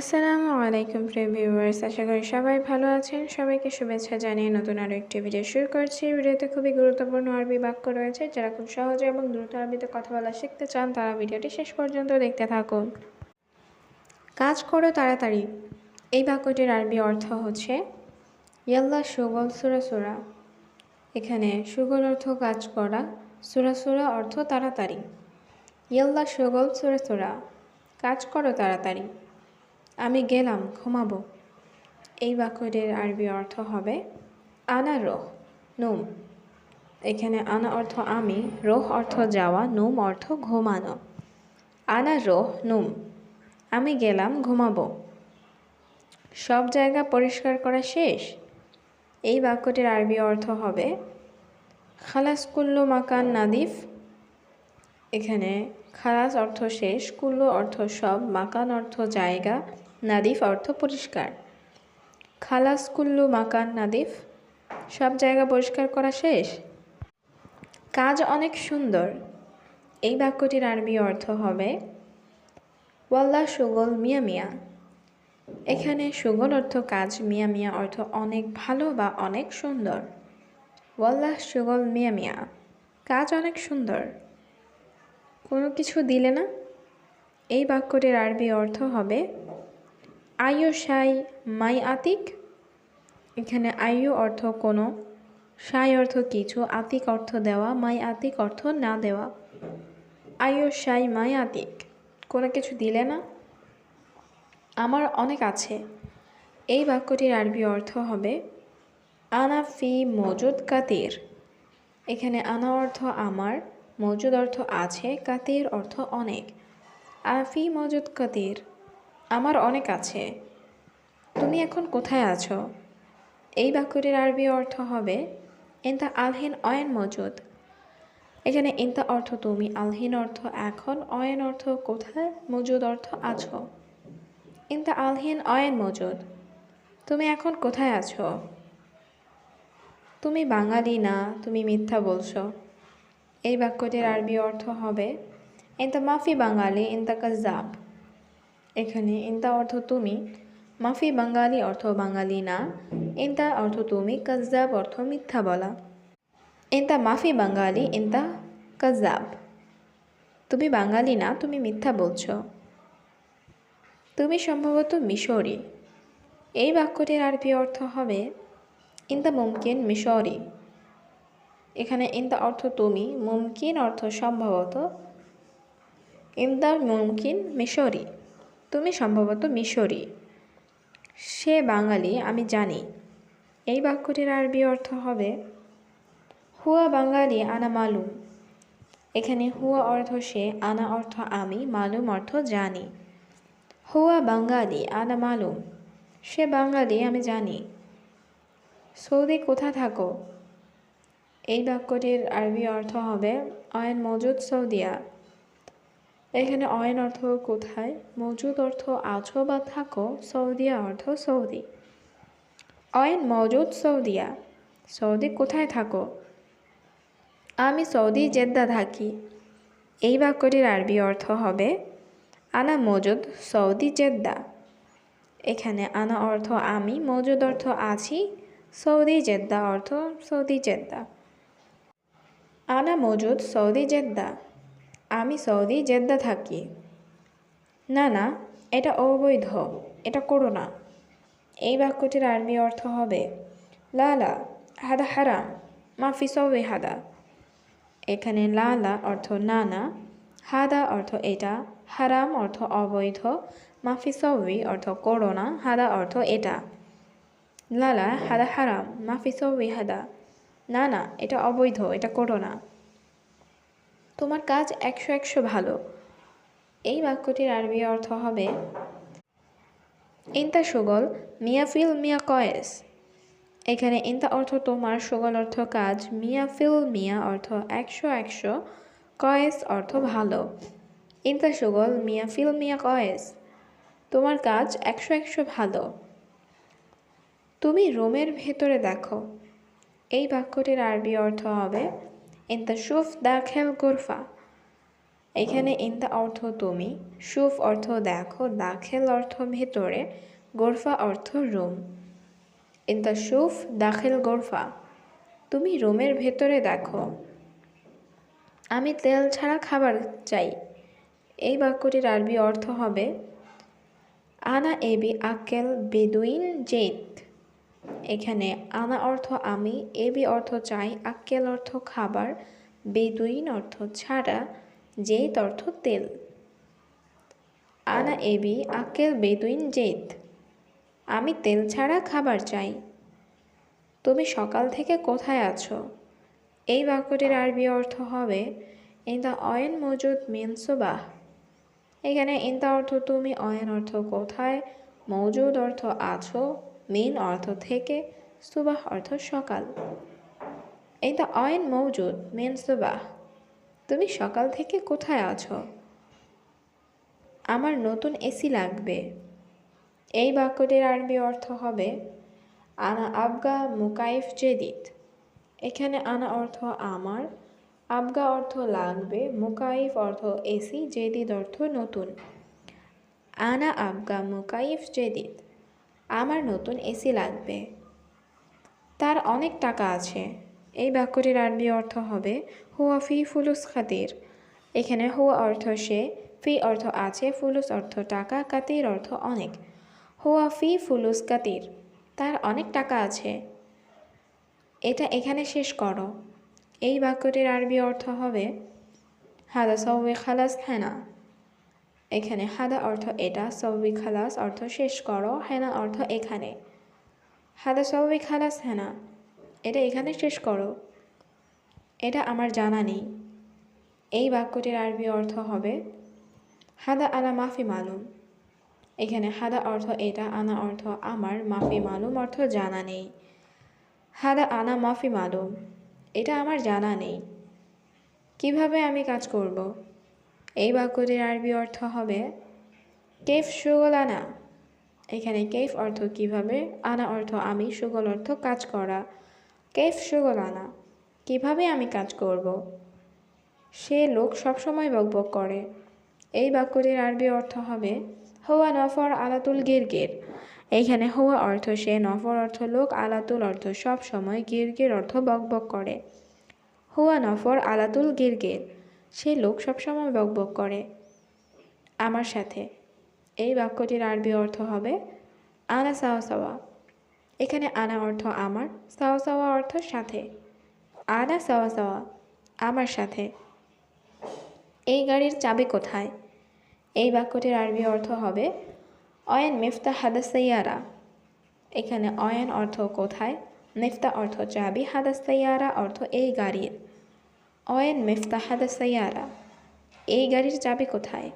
আসসালামু আলাইকুম প্রিয় ভিউয়ার্স, আশা করি সবাই ভালো আছেন। সবাইকে শুভেচ্ছা জানিয়ে নতুন আরও একটি ভিডিও শুরু করছি। ভিডিওতে খুবই গুরুত্বপূর্ণ আরবি বাক্য রয়েছে, যারা খুব সহজে এবং দ্রুত আরবিতে কথা বলা শিখতে চান, তারা ভিডিওটি শেষ পর্যন্ত দেখতে থাকুন। কাজ করো তাড়াতাড়ি। এই বাক্যটির আরবি অর্থ হচ্ছে, ইয়াল্লা সুগল সুরা সুরা। এখানে সুগল অর্থ কাজ করা, সুরা সুরা অর্থ তাড়াতাড়ি। ইয়াল্লা সুগল সুরা সুরা। কাজ করো তাড়াতাড়ি। আমি গেলাম, ঘুমাবো। এই বাক্যটির আরবি অর্থ হবে, আনা রোহ, নুম। এখানে আনা অর্থ আমি রোহ অর্থ যাওয়া নুম অর্থ ঘুমানো আনা রোহ, নুম। আমি গেলাম, ঘুমাবো। সব জায়গা পরিষ্কার করা শেষ? এই বাক্যটির আরবি অর্থ হবে, খালাস কুল্লু মাকান নাদিফ। এখানে খালাস অর্থ শেষ, কুল্লু অর্থ সব, মাকান অর্থ জায়গা। নাদিফ অর্থ পরিষ্কার। খালাস কুল্লু মাকান নাদিফ, সব জায়গা পরিষ্কার করা শেষ? কাজ অনেক সুন্দর। এই বাক্যটির আরবি অর্থ হবে, ওয়াল্লা সুগল মিয়া মিয়া। এখানে সুগল অর্থ কাজ, মিয়া মিয়া অর্থ অনেক ভালো বা অনেক সুন্দর। ওয়াল্লাহ সুগল মিয়া মিয়া। কাজ অনেক সুন্দর। কোনো কিছু দিলে না? এই বাক্যটির আরবি অর্থ হবে আয়ু সাই মাই আতিক? এখানে আয়ু অর্থ কোনো সাই অর্থ কিছু, আতিক অর্থ দেওয়া, মাই আতিক অর্থ না দেওয়া। আয়ু সাই মাই আতিক। কোনো কিছু দিলে না? আমার অনেক আছে। এই বাক্যটির আরবি অর্থ হবে, আনা ফি মজুদ কাতির। এখানে আনা অর্থ আমার, মজুদ অর্থ আছে, কাতির অর্থ অনেক। আফি মজুদ কাতির। আমার অনেক আছে। তুমি এখন কোথায় আছো? এই বাক্যটির আরবি অর্থ হবে ইন্তা আলহিন অয়েন মজুদ। এখানে ইন্তা অর্থ তুমি, আলহিন অর্থ এখন, অয়েন অর্থ কোথায়, মজুদ অর্থ আছো। ইন্তা আলহিন অয়েন মজুদ। তুমি এখন কোথায় আছো? তুমি বাঙালি না, তুমি মিথ্যা বলছো। এই বাক্যটির আরবি অর্থ হবে ইন্তা মাফি বাঙালি ইন্তা কাজাব এখানে ইন্তা অর্থ তুমি, মাফি বাঙালি অর্থ বাঙালি না, ইন্তা অর্থ তুমি কাজাব অর্থ মিথ্যা বলা। ইন্তা মাফি বাঙালি, ইন্তা কাজাব তুমি বাঙালি না, তুমি মিথ্যা বলছ। তুমি সম্ভবত মিশরি। এই বাক্যটির আরবি অর্থ হবে ইন্তা মুমকিন মিশরি। এখানে ইন্তা অর্থ তুমি, মুমকিন অর্থ সম্ভবত ইন্দা মুমকিন মিশরি। তুমি সম্ভবত মিশরি। সে বাঙালি, আমি জানি। এই বাক্যটির আরবি অর্থ হবে, হুয়া বাঙালি আনা মালুম। এখানে হুয়া অর্থ সে, আনা অর্থ আমি, মালুম অর্থ জানি। হুয়া বাঙালি আনা মালুম। সে বাঙালি, আমি জানি। সৌদি, কোথা থাকো? এই বাক্যটির আরবি অর্থ হবে অয়েন মজুদ সৌদিয়া। এখানে অয়েন অর্থ কোথায়? মজুদ অর্থ আছো বা থাকো সৌদিয়া অর্থ সৌদি। অয়েন মজুদ সৌদিয়া। সৌদি কোথায় থাকো? আমি সৌদি জেদ্দা থাকি। এই বাক্যটির আরবি অর্থ হবে, আনা মজুদ সৌদি জেদ্দা। এখানে আনা অর্থ আমি, মজুদ অর্থ আছি, সৌদি জেদ্দা অর্থ সৌদি জেদ্দা। আনা মজুদ সৌদি জেদ্দা। আমি সৌদি জেদ্দা থাকি। না না, এটা অবৈধ, এটা করো না। এই বাক্যটির আরবি অর্থ হবে লালা হাদা হারাম, মাফি সৌদি হাদা। এখানে লালা অর্থ না না, হাদা অর্থ এটা, হারাম অর্থ অবৈধ, মাফি সৌদি অর্থ করো না, হাদা অর্থ এটা। লালা হাদা হারাম, মাফি সৌদি হাদা। না না, এটা অবৈধ, এটা করো না। তোমার কাজ একশো একশো ভালো। এই বাক্যটির আরবি অর্থ হবে, ইন্তা সুগল মিয়াফিল মিয়া কয়েস। এখানে ইন্তা অর্থ তোমার, সুগল অর্থ কাজ মিয়াফিল মিয়া অর্থ একশো একশো, কয়েস অর্থ ভালো। ইন্তা সুগল মিয়াফিল মিয়া কয়েস, তোমার কাজ একশো একশো ভালো। তুমি রোমের ভেতরে দেখো। এই বাক্যটির আরবি অর্থ হবে ইন্তা শুফ দাখেল গোরফা এখানে ইন্তা অর্থ তুমি সুফ অর্থ দেখো দাখেল অর্থ ভেতরে গোরফা অর্থ রুম ইন্তা সুফ দাখিল গোরফা তুমি রুমের ভেতরে দেখো। আমি তেল ছাড়া খাবার চাই। এই বাক্যটির আরবি অর্থ হবে, আনা এবি আকেল বেদুইন জেদ এখানে আনা অর্থ আমি এবি অর্থ চাই, আক্কেল অর্থ খাবার বেদুইন অর্থ ছাড়া জেদ অর্থ তেল। আনা এবি আক্কেল বেদুইন জেদ। আমি তেল ছাড়া খাবার চাই। তুমি সকাল থেকে কোথায় আছো? এই বাক্যটির আরবি অর্থ হবে ইন দ্য অয়েন মজুদ মিন সুবাহ। এখানে ইন্তা অর্থ তুমি, অয়েন অর্থ কোথায়, মৌজুদ অর্থ আছো। মিন অর্থ থেকে সুবাহ অর্থ সকাল। ইন্তা অয়েন মৌজুদ, মিন সুবাহ। তুমি সকাল থেকে কোথায় আছো? আমার নতুন এসি লাগবে। এই বাক্যটির আরবি অর্থ হবে, আনা আবগা মুকাইফ জেদিদ। এখানে আনা অর্থ আমার, আবগা অর্থ লাগবে, মুকাইফ অর্থ এসি, জেদিদ অর্থ নতুন। আনা আবগা মুকাইফ জেদিদ। আমার নতুন এসি লাগবে। তার অনেক টাকা আছে। এই বাক্যটির আরবি অর্থ হবে, হুয়া ফি ফুলুস খাতির। এখানে হুয়া অর্থ সে, ফি অর্থ আছে, ফুলুস অর্থ টাকা, কাতির অর্থ অনেক। হুয়া ফি ফুলুস কাতির। তার অনেক টাকা আছে। এটা এখানে শেষ করো। এই বাক্যটির আরবি অর্থ হবে, হাদা সৌবি খালাস হেনা। এখানে হাদা অর্থ এটা সৌবি খালাস অর্থ শেষ করো, হেনা অর্থ এখানে। হাদা সৌবি খালাস, হেনা, এটা এখানে শেষ করো। এটা আমার জানা নেই। এই বাক্যটির আরবি অর্থ হবে, হাদা আলা মাফি মালুম। এখানে হাদা অর্থ এটা, আনা অর্থ আমার, মাফি মালুম অর্থ জানা নেই। হাদা আনা মাফি মালুম, এটা আমার জানা নেই। কীভাবে আমি কাজ করব? এই বাক্যটির আরবি অর্থ হবে কেফ সুগল আনা। এখানে কেফ অর্থ কীভাবে? আনা অর্থ আমি সুগল অর্থ কাজ করা। কেফ সুগল আনা। কীভাবে আমি কাজ করব? সে লোক সবসময় বকবক করে। এই বাক্যটির আরবি অর্থ হবে হোয়া নফর আলাতুল গিরগির। এইখানে হোয়া অর্থ সে, নফর অর্থ লোক, আলাতুল অর্থ সব সময় গিরগির অর্থ বকবক করে। হুয়া নফর আলাতুল গিরগির। সে লোক সবসময় বকবক করে। আমার সাথে। এই বাক্যটির আরবি অর্থ হবে, আনা সাওয়া সাওয়া। এখানে আনা অর্থ আমার, সাওয়া সাওয়া অর্থ সাথে। আনা সাওয়া সাওয়া আমার সাথে। এই গাড়ির চাবি কোথায়? এই বাক্যটির আরবি অর্থ হবে, অয়েন মিফতা হাদা সাইয়ারা। এখানে অয়েন অর্থ কোথায়, মিফতা অর্থ চাবি হাদা সাইয়ারা অর্থ এই গাড়ির। অয়েন মিফতা হাদা সাইয়ারা এই গাড়ির চাবি কোথায়?